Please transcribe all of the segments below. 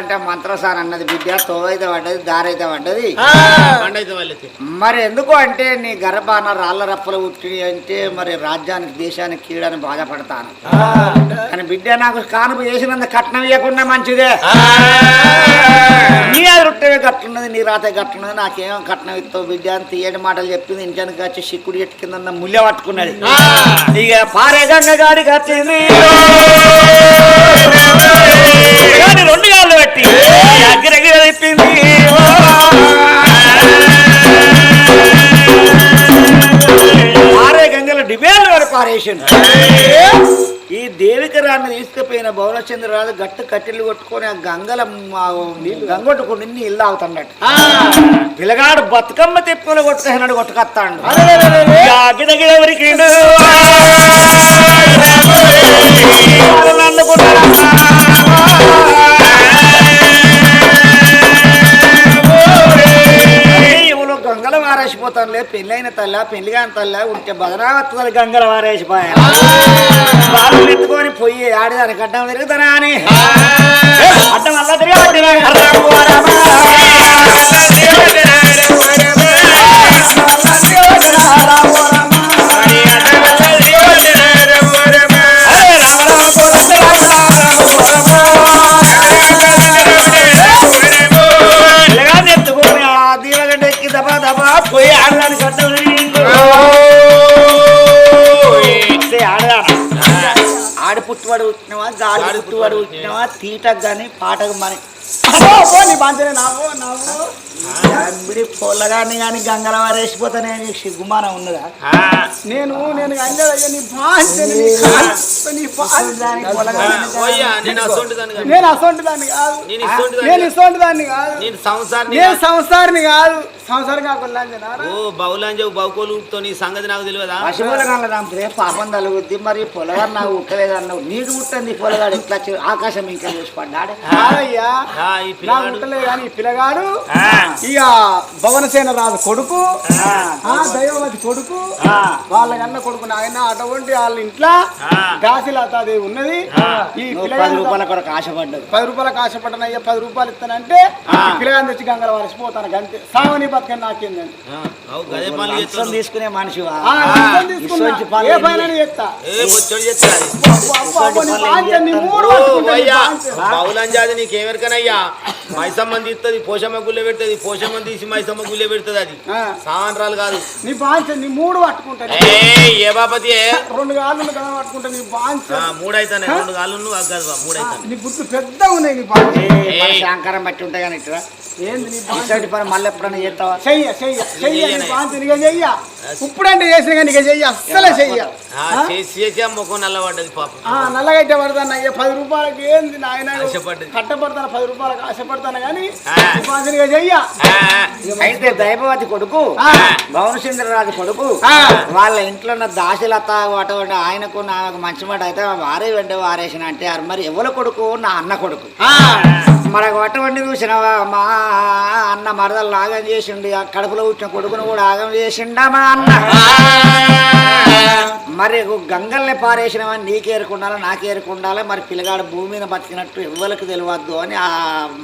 గిట్ల మంత్రసార అన్నది బిడ్డ తోవైతే పడ్డది దారైతే పడ్డది మరి ఎందుకు అంటే నీ గర్భాన రాళ్ళ రప్పలు ఉట్టి అంటే మరి రాజ్యానికి దేశానికి కీడని బాధపడతాను. కానీ బిడ్డ నాకు కానుపు చేసినంత కట్నం ఇవ్వకుండా మంచిదే. నీ అది రొట్టె గట్లున్నది నీ రాత గట్లున్నది నాకేమో కట్నం ఇస్తావు బిడ్డ అని తీయని మాటలు చెప్పింది ఇంటికి వచ్చి సిక్కుడు చెట్టు కింద ముల్లె పట్టుకున్నది. ఇక పారే గంగ గాడికి వచ్చింది కానీ రెండు గాళ్ళు పెట్టి. గంగల డిబేలు ఈ దేవికి రాన్ని తీసుకుపోయిన భువనచంద్రరాజు గట్టు కట్టెలు కొట్టుకొని ఆ గంగల గంగొట్టుకుని ఇల్లు అవుతాడట పిల్లగాడు బతుకమ్మ తెప్పులు కొట్టుకున్నాడు కొట్టుకొస్తాడు. గిడగిడ చచ్చిపోతానులే పెళ్ళి పెళ్ళైన తల్ల పెళ్ళి కాని తల్ల ఉంటే బదనావత్తలు గంగల వారేసిపోయా వాళ్ళు ఎత్తుకొని పోయి ఆడిదానికి అడ్డం తిరుగుతానా అని. అడ్డం వల్ల తిరిగి పుట్టువాడు పుట్టినవా? గాలి పుట్టువాడు పుట్టినవా? తీటకు కానీ పాటకు మరి అబ్బో, అబ్బో, నీ బాంచనే నావో నావో. అమ్మిడి పొల్లగాని కానీ గంగల వారేసిపోతానే సిగ్గుమానం ఉన్నదా? నేను నేను నేను అసొంటి దాన్ని కాదు. నేను. ఇసొంటి దాన్ని కాదు. నేను సంసారిని కాదు. కాకుండా జనారా ఓ బౌలాంజవు బౌకోలుతో నీ సంగతి నాకు తెలియదా? పశువుల పాపం తలుగుద్ది మరి పొలగాడు నాకు ఉట్టలేదు అన్నావు నీకు ఉట్టంది పొలగాడు ఇట్లా ఆకాశం ఇంకా చూసి పడ్డాడు ఉంటలే కానీ ఈ పిల్లగాడు ఆ, ఇక భవనసేన రాజు కొడుకు ఆ, ఆ దైవవతి కొడుకు ఆ. వాళ్ళ కన్న కొడుకు నాయన అటువంటి వాళ్ళ ఇంట్లో దాసిలతాదేవి ఉన్నది. ఈ పది రూపాయల కొరకు ఆశపడ్డావు. పది రూపాయలకు ఆశపడ్డానయ్యా పది రూపాయలు ఇస్తానంటే పిల్లగాని తెచ్చి గంగల వరసిపోతాను అంతే సావని బతకని నాకేందండి? లంచం తీసుకునే మూడు. బౌలంజాది నీకేమెరకనయ్యా? మైసమ్మని తీస్తుంది పోషమ్మ గుళ్ళె పెడుతుంది పోషమ్మని తీసి మైసమ్మ గుళ్ళె పెడుతుంది అది. ఆ. సామాన్రాలు కాదు. నీ బాంచ నీ మూడు పట్టుకుంటా ఏ ఏ బాపతి రెండు కాళ్ళు కదా పట్టుకుంటా నీ బాంచ మూడైతానే రెండు కాళ్ళు నువ్వు కాదు మూడైతాను. నీ గుర్తు పెద్ద ఉన్నాయి నీ బాంచ శాంకరం బట్టి ఉంటాయి కానీ ఇట్లా. ఏంది నీ బాంచ మళ్ళీ ఎప్పుడైనా చేస్తావా? చెయ్య చెయ్య చెయ్య నీ చెయ్యనే. బాంచ నీక చెయ్య. ఇప్పుడంటే చేసిన కానీ నీక చెయ్య అస్సలే చెయ్య. ఆ, చేసి ముఖం నల్లబడ్డది పాపం. ఆ నల్లగైతే పడతాను? అయ్యా పది రూపాయలకి ఏంది నాయన. కట్టపడతాను? పది రూపాయలకు ఆశపడతాను కానీ నీక చెయ్య. ఆ, అయితే దైవవతి కొడుకు ఆ. భవనచంద్రరాజు కొడుకు ఆ. వాళ్ళ ఇంట్లో ఉన్న దాసిలత అటువంటి ఆయనకు నాకు మంచి మాట అయితే వారే వెంట వారేసిన అంటే అరే మరి ఎవరి కొడుకు? నా అన్న కొడుకు. మన మనకు వండి చూసినవా? మా అన్న మరదలు ఆగం చేసిండు. ఆ కడుపులో పుట్టిన కొడుకును కూడా ఆగం చేసిండా మా అన్న? మరి గంగల్ని పారేసినవా? నీకేరుకుండాలా నాకేరుకుండాలా? మరి పిల్లగాడు భూమి మీద బతికినట్టు ఎవ్వరికి తెలియవద్దు అని ఆ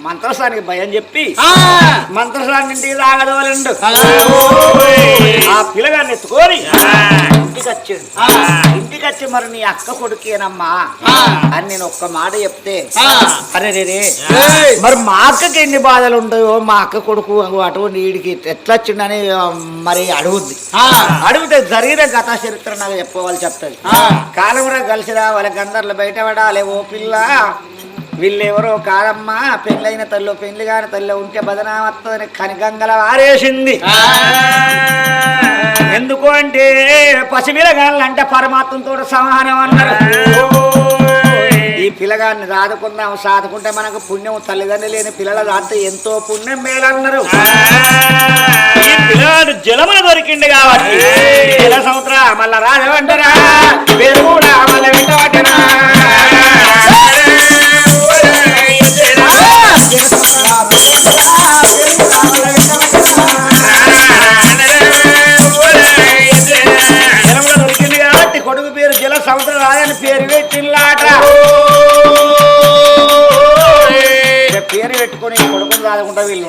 మంత్రసానికి భయం చెప్పి ఆ. మంత్రసాన్ని ఇంటికి తాగదోలండు. ఆ! పిల్లగాన్ని ఎత్తుకొని ఇంటికి వచ్చాడు ఇంటికి వచ్చి మరి నీ అక్క కొడుకేనమ్మా అని నేను ఒక్క మాట చెప్తే అరే రే. మరి మా అక్కకి ఎన్ని బాధలు ఉంటాయో మా అక్క కొడుకు అటు నీడికి ఎట్లా వచ్చిండని మరి అడుగుద్ది. అడిగితే జరిగిన కథా చరిత్ర నాకు చెప్పవాలి చెప్తుంది కాలంలో కలిసిరా వాళ్ళ గందర్లు బయట పడాలి ఓ పిల్ల. వీళ్ళెవరో కాదమ్మా పెళ్ళైన తల్లి పెళ్ళి కాని తల్లి ఉంటే బదనామత్తని కనిగంగల వారేసింది. ఎందుకు అంటే పసిపిల్లగాళ్ళు అంటే పరమాత్మతో సమానం అన్నారు. ఈ పిల్లగాన్ని సాదుకుందాం సాదుకుంటే మనకు పుణ్యం తల్లిదండ్రులు లేని పిల్లల దాంతో ఎంతో పుణ్యం మేలన్నారు ఈ పిల్లగాడు జలమున దొరికింది కాబట్టి. జల సముద్ర మళ్ళా రాజవంటరా కూడా మళ్ళీ వింటవటరా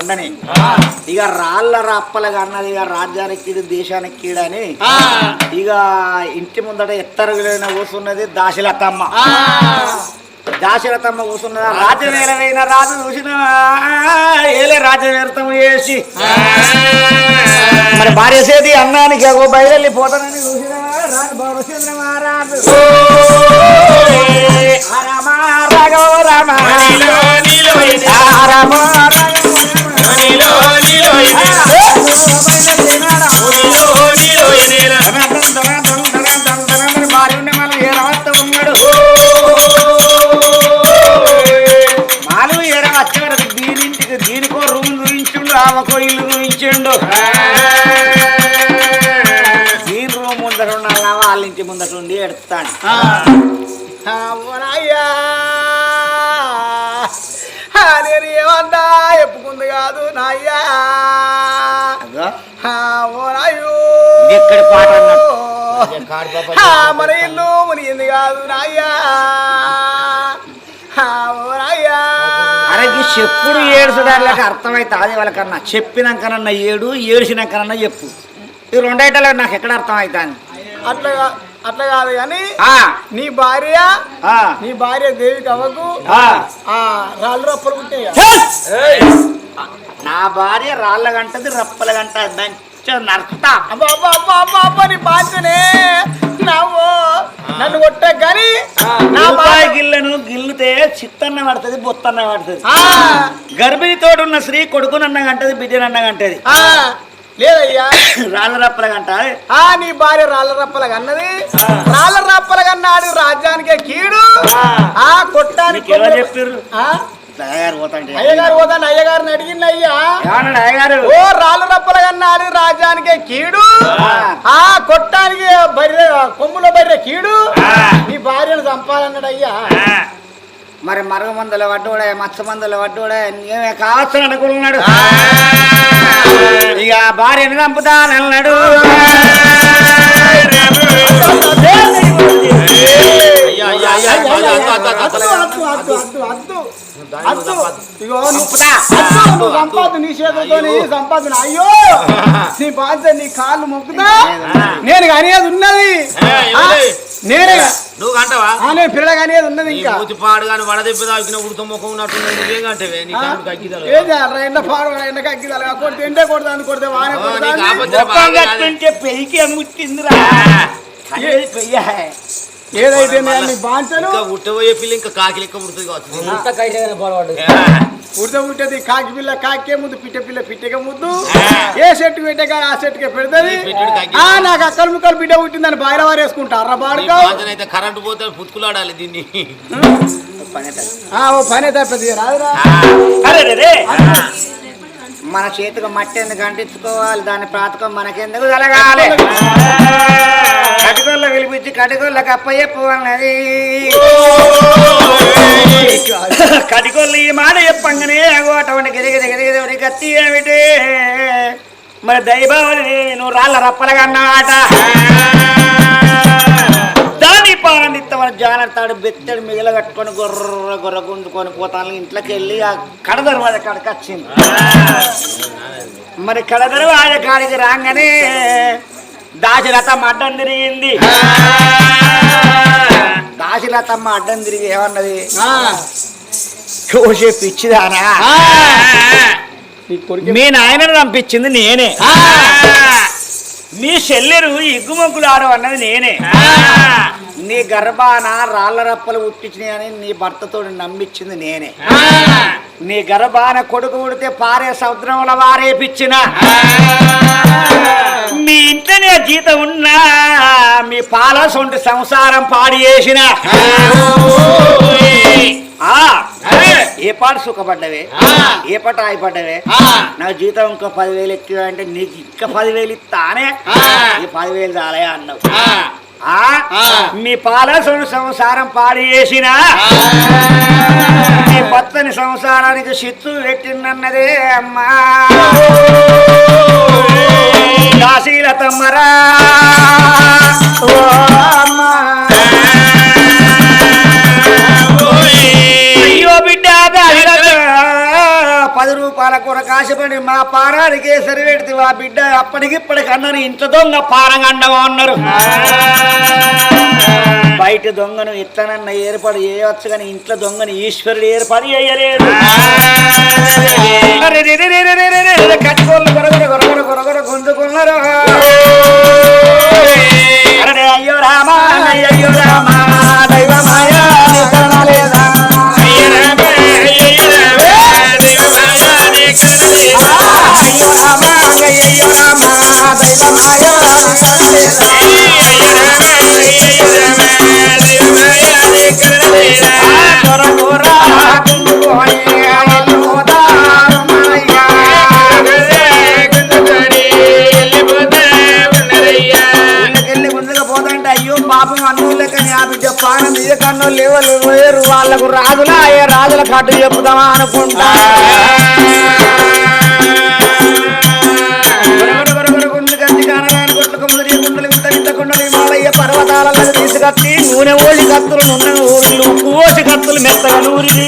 ఉండని ఇక రాళ్ళ రప్పలుగా అన్నది ఇక రాజ్యానికి కీడు దేశానికి కీడు అని. ఇక ఇంటి ముందట ఎత్తరుగులైన కూర్చున్నది దాశలతమ్మ దాశరథమ్మ కూర్చున్నదా రాజవేలైన రాజు చూసిన ఏలే రాజవేరతం చేసి. మరి భార్య సేది అన్నానికి ఎగో బయలుపోతానని చూసిన రాజు మహారాజు. ఆ రామ రాఘవ రామ. ఆ రామ ఇల్లు చూపించిండు దీని రూమ్ ముందర ఉండాలా వాళ్ళ ఇంటి ముందర ఉండి ఎడతాను. నేను ఏమన్నా చెప్పుకుంది కాదు నాయ్యా. ఎక్కడి పాట. మన ఇల్లు మునిగింది కాదు నాయ్యా. ఓనాయ్యా అరే ఈ చెప్పుడు ఏడుచడానికి అర్థమైతే అది వాళ్ళకన్నా. చెప్పినాకనన్నా ఏడు ఏడ్చినాకనన్నా చెప్పు. ఈ రెండైటలో నాకు ఎక్కడ అర్థమవుతాను అట్లా కా- అట్లా కాదు కానీ ఆ, నీ భార్య ఆ, నీ భార్య ఆ. ఆ రాళ్ళు రప్పలు పుట్టాయి నా భార్య రాళ్ళ గంటది రప్పల గంట దంచ నర్త బాధ్యనే నన్ను కొట్టే కానీ నా బాధ- గిల్లను గిల్లుతే చిత్తన్న పడుతుంది బొత్తన్న పడుతుంది. ఆ, గర్భిణితోడు ఉన్న స్త్రీ కొడుకునన్న గంటది బిడ్డనన్న గంటది ఆ, లేదయ్యా. రాళ్ళ ఆ నీ భార్య రాళ్ళ రప్పలగా అన్నది రాళ్ళ రప్పలగా అన్నాడు రాజ్యానికే కీడు. ఆ. కొట్టానికి నీకు పోతాంటే అయ్యగారు పోతాను అయ్యగారిని అడిగింది అయ్యా ఏమన్నాడు అయ్యగారు ఓ రాళ్ళ రప్పలగా అన్నాడు రాజ్యానికే కీడు ఆ కొట్టానికి బర్రె కొమ్ములో బర్రె కీడు నీ భార్యను చంపాలన్నాడు అయ్యా మరి మరుగు మందుల వడ్డోడే మచ్చ మందుల వడ్డోడే ఏమే కావచ్చు అనుకున్నాడు ఇక భార్యని చంపుతానన్నాడు అయ్యా అయ్యా అయ్యా అయ్యా, అద్దు. ఇగో నువ్వు సంపాదు నీ చేతులతో సంపాదన. అయ్యో. నీ బాధ్యత నీ కాళ్ళు మొక్కుతా. నేను అనేది ఉన్నది. ఏ, ఆ, ఎవరే? నేనే. నువ్వు కంటవా? ఆ, నేను పిల్లగా అనేది ఉన్నది ఇంకా. పాడు కానీ వడదెబ్బ తాకిన ఉడత ముఖం ఉన్నట్టున్నది నువ్వేం నీ ఎండ పాడు కొడితే కొడతా అని కొడితే వానే కొడతా పెయ్య. ఏదైతే బాంచను ఇంకా ఉట్టబోయే పిల్ల ఇంకా కాకి లెక్క పుడుతుంది ఉడత కాకి పిల్ల కాకే ముందు పిట్ట పిల్ల పిట్టకే ముందు ఏ చెట్టు పెట్టగా ఆ చెట్టుకే పెడుతుంది. ఆ నాకు అక్కలు ముక్కలు బిడ్డ పుట్టిందని బాయిల వారేసుకుంటారా అయితే కరెంటు పోతే పుతుకులాడాలి దీన్ని. ఆ ఓ పని తప్పది రాదురా. మన చేతికి మట్టి ఎందుకు అంటించుకోవాలి? దాన్ని ప్రాతకం మనకెందుకు జరగాలి? కటికొల్ల పిలిపించి కటికొల్లకి అప్పయ్యప్పన్నది కటికొల్లు ఈ మాట చెప్పంగానే అగో అటువంటి గిరిగిరి గిరిగి కత్తి ఏమిటి? మరి దైవావళి నువ్వు రాళ్ళ రప్పలగన్నమాట దాని పానందిత్తమని జానతాడు బెత్తడు మిగిల కట్టుకొని గొర్ర గొర్ర గుంజుకొని పోతాను. ఇంట్లోకి వెళ్ళి ఆ కడ దర్వాజ కాడికి వచ్చింది. మరి కడ దర్వాజ కాడికి రాగానే దాశరథమ్మ అడ్డం తిరిగింది. దాశరథమ్మ అడ్డం తిరిగి ఏమన్నది? కోసే పిచ్చిదానా మీ నాయనను పంపించింది నేనే. నీ చెల్లెరు ఇగ్గుమొగ్గులు ఆడవు అన్నది నేనే. నీ గర్భాన రాళ్ళ రప్పలు ఉట్టించినాయని నీ భర్తతో నమ్మించింది నేనే. నీ గర్భాన కొడుకు ఉడితే పారే సముద్రంలో వారేపిచ్చిన. మీ ఇంట్లోనే జీతం ఉన్నా మీ పాల సొంటి సంసారం పాడి చేసిన. ఆ, ఏ పాట సుఖపడ్డవే? ఏ పాట ఆగిపడ్డవే నాకు జీతం ఇంకో పదివేలు ఎక్కువ అంటే నీకు ఇంకా పదివేలు ఇస్తానే? ఈ పదివేలు చాలే అన్నావు. మీ పాలసుడు సంసారం పాడి చేసిన? మీ భర్తని సంసారానికి చిత్తు పెట్టిందన్నదే అమ్మా. దాశీలతమ్మరా ఓ అమ్మా. పది రూపాయల కూర కాశపడి మా పారానికి సరి పెడితే ఆ బిడ్డ అప్పటికిప్పటికి అన్నారు ఇంత దొంగ పారంగండమా అన్నారు బయట దొంగను ఇత్తనన్న ఏర్పాటు చేయవచ్చు కానీ ఇంట్లో దొంగను ఈశ్వరుడు ఏర్పాటు రే, కట్టుకోళ్ళు గొరగొర గొరగొర గొరగొర గుంజుకున్నారు. అరే అయ్యో రామా అయ్యో రామా. అయ్యో రామా అయ్యో రామా పానం వేరు వాళ్ళకు రాజులా ఏ రాజుల కట్టు చెప్పుదామా అనుకుంటా. ఓసి కత్తి నూనె ఓసి కత్తులు నున్న ఊరిలు ఉప్పు ఓసి కత్తులు మెత్తగా నూరిది.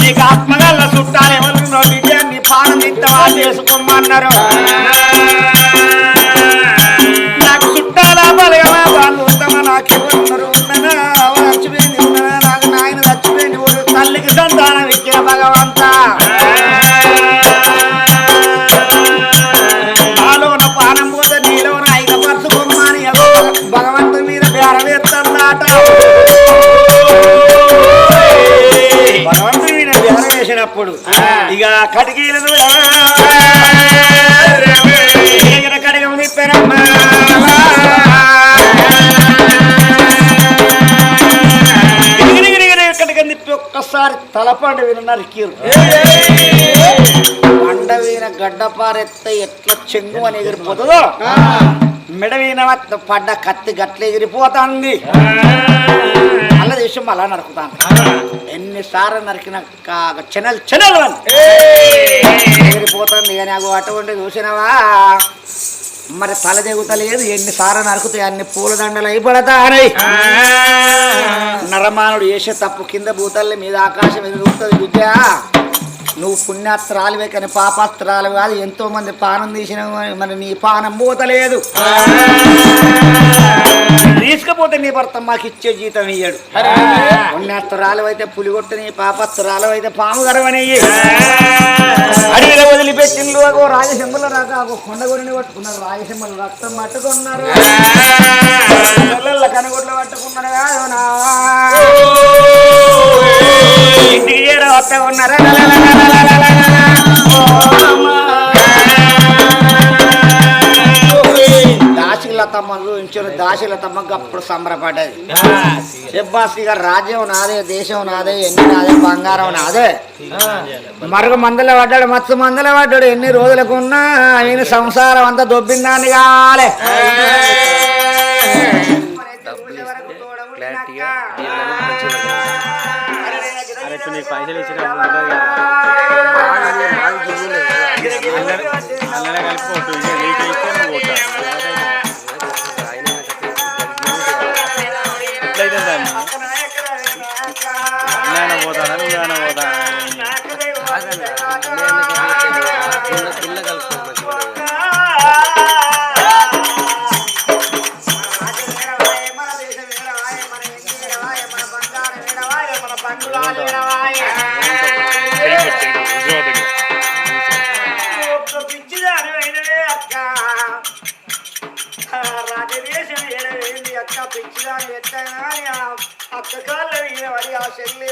నీకు ఆత్మగల్ల చుట్టాలు ఎవరు బిడ్డ నీ పానం తింటవా చేసుకోమన్నారు వేసినప్పుడు ఇక కటికీలు కడిగం ఒక్కసారి తలపండి విన్నారు కీరు పండ వీన గడ్డపారెత్తే ఎట్లా చెంగు అని ఎగిరిపోతుందో మెడ వీన పడ్డ కత్తి గట్ల ఎగిరిపోతుంది. అల్ల దేశం అలా నరుకుతాను ఎన్నిసార్లు నరికిన చెనల్ చెనల్ ఎగిరిపోతుంది కానీ నాకు అటువంటి చూసినవా? మరి తల దిగుతలేదు ఎన్నిసార్లు నరుకుతాయి అన్ని పూలదండలు అయిపడతాయి నరమానుడు చేసే తప్పు కింద భూతల్లి మీద ఆకాశం ఎదుగుతుంది విద్య నువ్వు పుణ్యాస్త్రాలువే కానీ పాపాస్త్రాలు కాదు ఎంతో మంది పానం తీసిన మరి నీ పానం పోతలేదు. తీసుకపోతే నీ భర్త మాకు ఇచ్చే జీతం ఇయ్యడు. పుణ్యాస్త్రాలు అయితే పులిగొట్టని పాపాస్త్రాలు అయితే పాము గరవనయ్యి అడవిలో వదిలిపెట్టిండ్రు అగో రాజసింహల రాక అగో కొండగొరిని పట్టుకున్నారు రాజసింహలు రక్తం పట్టుకున్నారు. కనుగొట్లు పట్టుకున్నారు కాదు నా ఇంటికి చేర వస్తా ఉన్నారా దాశిలతమ్మ చూపించిన దాశిలతమ్మకి అప్పుడు సంబరపడ్డది చెప్పాసి గారు రాజ్యం నాదే దేశం నాదే ఎన్ని నాదే బంగారం నాదే మరుగు మందల పడ్డాడు మత్తు మందల పడ్డాడు ఎన్ని రోజులకు ఉన్నా ఆయన సంసారం అంతా దొబ్బిందాన్ని కాలే చెల్లి